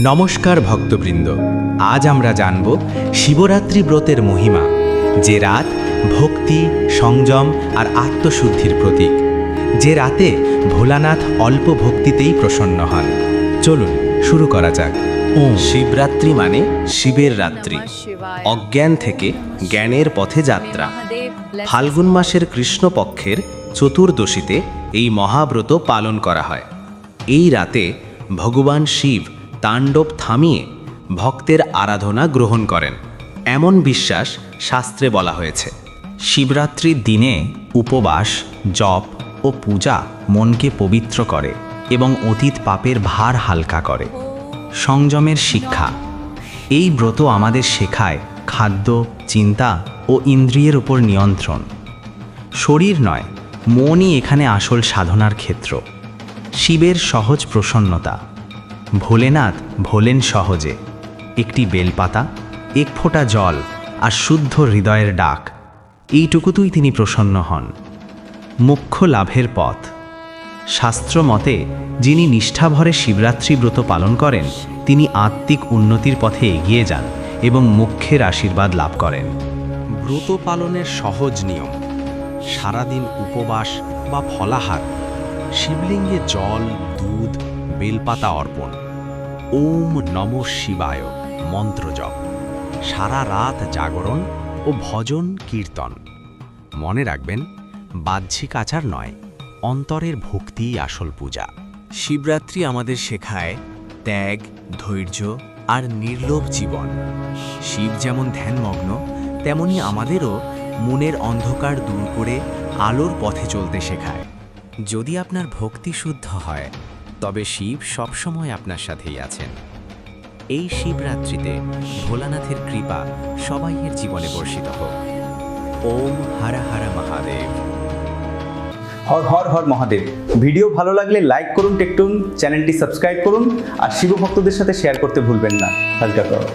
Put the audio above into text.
নমস্কার ভক্তবৃন্দ। আজ আমরা জানব শিবরাত্রি ব্রতের মহিমা, যে রাত ভক্তি, সংযম আর আত্মশুদ্ধির প্রতীক। যে রাতে ভোলানাথ অল্প ভক্তিতেই প্রসন্ন হন। চলুন, শুরু করা যাক। শিবরাত্রি মানে শিবের রাত্রি। অজ্ঞান থেকে জ্ঞানের পথে যাত্রা। ফাল্গুন মাসের কৃষ্ণপক্ষের চতুর্দশীতে এই মহাব্রত পালন করা হয়। এই রাতে ভগবান শিব তাণ্ডব থামিয়ে ভক্তের আরাধনা গ্রহণ করেন। এমন বিশ্বাস শাস্ত্রে বলা হয়েছে। শিবরাত্রির দিনে উপবাস, জপ ও পূজা মনকে পবিত্র করে এবং অতীত পাপের ভার হালকা করে। সংযমের শিক্ষা। এই ব্রত আমাদের শেখায় খাদ্য, চিন্তা ও ইন্দ্রিয়ের উপর নিয়ন্ত্রণ। শরীর নয়, মনই এখানে আসল সাধনার ক্ষেত্র। শিবের সহজ প্রসন্নতা। ভোলেনাথ ভোলেন সহজে। একটি বেলপাতা, এক ফোঁটা জল আর শুদ্ধ হৃদয়ের ডাক, এইটুকুতেই তিনি প্রসন্ন হন। মুখ্য লাভের পথ। শাস্ত্র মতে যিনি নিষ্ঠাভরে শিবরাত্রি ব্রত পালন করেন, তিনি আত্মিক উন্নতির পথে এগিয়ে যান এবং মুখ্যের আশীর্বাদ লাভ করেন। ব্রত পালনের সহজ নিয়ম, সারাদিন উপবাস বা ফলাহার, শিবলিঙ্গে জল, দুধ, বেলপাতা অর্পণ। ওম নম শিবায় মন্ত্র জপ সারা রাত জাগরণ ও ভজন কীর্তন। মনে রাখবেন, বাহ্যিক আচার নয়, অন্তরের ভক্তিই আসল পূজা। শিবরাত্রি আমাদের শেখায় ত্যাগ, ধৈর্য আর নির্লোভ জীবন। শিব যেমন ধ্যানমগ্ন, তেমনি আমাদেরও মনের অন্ধকার দূর করে আলোর পথে চলতে শেখায়। যদি আপনার ভক্তি শুদ্ধ হয় তবে শিব সবসময় আপনার সাথেই আছেন। এই শিবরাত্রিতে ভোলানাথের কৃপা সবাইয়ের জীবনে বর্ষিত হোক। ওম হারা হারা মহাদেব। হর হর হর মহাদেব। ভিডিও ভালো লাগলে লাইক করুন, টেকটুন, চ্যানেলটি সাবস্ক্রাইব করুন, আর শিব ভক্তদের সাথে শেয়ার করতে ভুলবেন না। হালকা করো